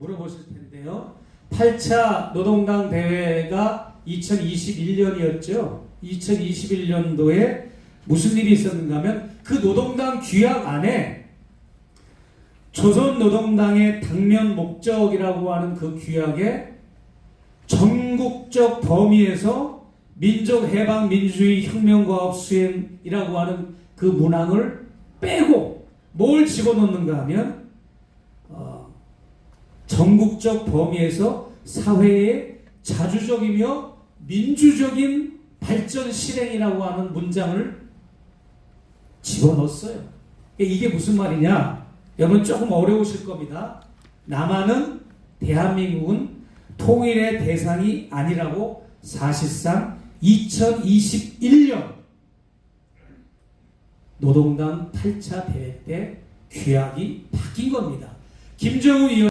물어보실 텐데요. 8차 노동당 대회가 2021년이었죠. 2021년도에 무슨 일이 있었는가 하면 그 노동당 규약 안에 조선노동당의 당면 목적이라고 하는 그 규약에 전국적 범위에서 민족해방 민주주의 혁명과업 수행이라고 하는 그 문항을 빼고 뭘 집어넣는가 하면 어, 전국적 범위에서 사회의 자주적이며 민주적인 발전 실행이라고 하는 문장을 집어넣었어요. 이게 무슨 말이냐? 여러분 조금 어려우실 겁니다. 남한은 대한민국은 통일의 대상이 아니라고 사실상 2021년 노동당 8차 대회 때 규약이 바뀐 겁니다. 김정은 위원